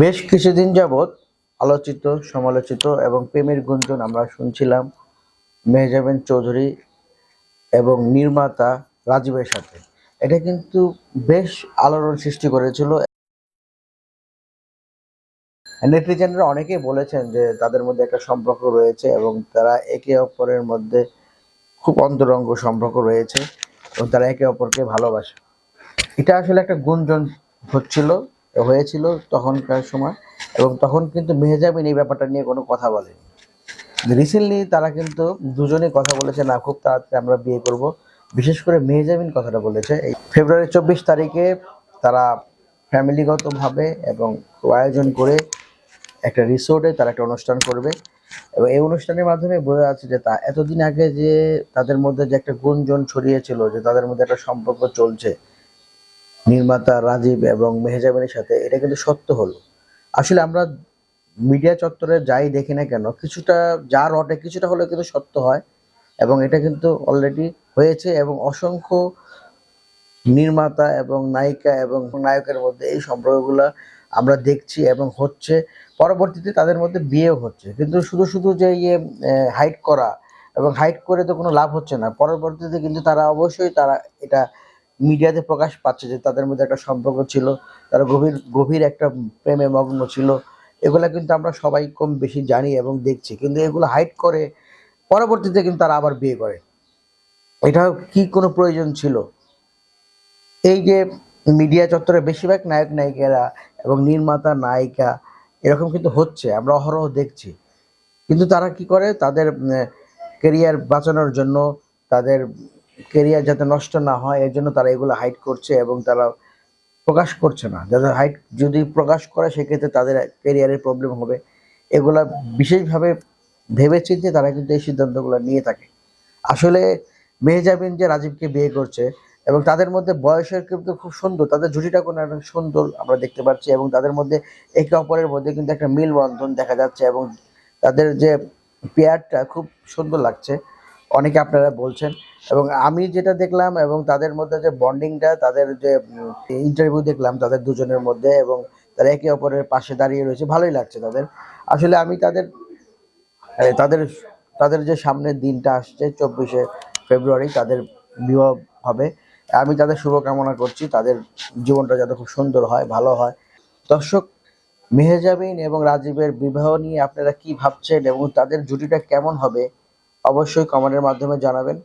বেশ কিছুদিন যাবৎ আলোচিত, সমালোচিত এবং প্রেমের গুঞ্জন আমরা শুনছিলাম মেহজাবিন চৌধুরী এবং নির্মাতা রাজীবের সাথে। এটা কিন্তু বেশ আলোড়ন সৃষ্টি করেছিল। নেটিজেনরা অনেকেই বলেছেন যে তাদের মধ্যে একটা সম্পর্ক রয়েছে এবং তারা একে অপরের মধ্যে খুব অন্তরঙ্গ সম্পর্ক রয়েছে এবং তারা একে অপরকে ভালোবাসে। এটা আসলে একটা গুঞ্জন হচ্ছিল। হয়েছিল তখনকার সময় এবং তখন কিন্তু মেহজাবিন এই ব্যাপারটা নিয়ে কোনো কথা বলেনি। রিসেন্টলি তারা কিন্তু দুজনেই কথা বলেছে, না, খুব তাড়াতাড়ি আমরা বিয়ে করব। বিশেষ করে মেহজাবিন কথাটা বলেছে, এই ফেব্রুয়ারি চব্বিশ তারিখে তারা ফ্যামিলিগতভাবে এবং আয়োজন করে একটা রিসোর্টে তারা একটা অনুষ্ঠান করবে। এবং এই অনুষ্ঠানের মাধ্যমে বোঝা যাচ্ছে যে তা এতদিন আগে যে তাদের মধ্যে যে একটা গুঞ্জন ছড়িয়েছিল, যে তাদের মধ্যে একটা সম্পর্ক চলছে নির্মাতা রাজীব এবং মেহজাবিনের সাথে, এটা কিন্তু সত্য হলো। আসলে আমরা মিডিয়া চত্বরে যাই দেখি না কেন, কিছুটা যা রটে কিছুটা হলেও কিন্তু সত্য হয় এবং এটা কিন্তু অলরেডি হয়েছে এবং অসংখ্য নির্মাতা এবং নায়িকা এবং নায়কের মধ্যে এই সম্পর্কগুলো আমরা দেখছি এবং হচ্ছে, পরবর্তীতে তাদের মধ্যে বিয়েও হচ্ছে। কিন্তু শুধু শুধু যে ইয়ে হাইট করা এবং হাইট করে তো কোনো লাভ হচ্ছে না। পরবর্তীতে কিন্তু তারা অবশ্যই তারা এটা মিডিয়াতে প্রকাশ পাচ্ছে যে তাদের মধ্যে একটা সম্পর্ক ছিল, তারা গভীর গভীর একটা প্রেমে মগ্ন ছিল। এগুলো কিন্তু আমরা সবাই কম বেশি জানি এবং দেখছি। কিন্তু এগুলো হাইট করে, পরবর্তীতে কিন্তু তারা আবার বিয়ে করে। এটা কি কোনো প্রয়োজন ছিল? এই যে মিডিয়া চত্বরে বেশিরভাগ নায়ক, নায়িকারা এবং নির্মাতা, নায়িকা, এরকম কিন্তু হচ্ছে, আমরা অহরহ দেখছি। কিন্তু তারা কি করে? তাদের কেরিয়ার বাঁচানোর জন্য তাদের কেরিয়ার যাতে নষ্ট না হয়, এর জন্য তারা এগুলো হাইড করছে এবং তারা প্রকাশ করছে না। যাদের হাইট যদি প্রকাশ করে, সেক্ষেত্রে তাদের কেরিয়ারের প্রবলেম হবে। এগুলা বিশেষভাবে ভেবেচিন্তে তারা কিন্তু এই সিদ্ধান্তগুলো নিয়ে থাকে। আসলে মেহজাবিন যে রাজীবকে বিয়ে করছে এবং তাদের মধ্যে বয়সের কিন্তু খুব সুন্দর, তাদের জুটিটা কোনো একটা সুন্দর আমরা দেখতে পাচ্ছি এবং তাদের মধ্যে একে অপরের মধ্যে কিন্তু একটা মিলবন্ধন দেখা যাচ্ছে এবং তাদের যে পেয়ারটা খুব সুন্দর লাগছে। অনেকে আপনারা বলছেন। এবং আমি যেটা দেখলাম এবং তাদের মধ্যে যে বন্ডিংটা, তাদের যে ইন্টারভিউ দেখলাম তাদের দুজনের মধ্যে এবং তারা একে অপরের পাশে দাঁড়িয়ে রয়েছে, ভালোই লাগছে তাদের। আসলে আমি তাদের তাদের তাদের যে সামনের দিনটা আসছে, চব্বিশে ফেব্রুয়ারি, তাদের বিবাহ হবে। আমি তাদের শুভকামনা করছি, তাদের জীবনটা যাতে খুব সুন্দর হয়, ভালো হয়। দর্শক মেহেজাবিন এবং রাজীবের বিবাহ নিয়ে আপনারা কি ভাবছেন এবং তাদের জুটিটা কেমন হবে? অবশ্যই কমেন্টের মাধ্যমে জানাবেন।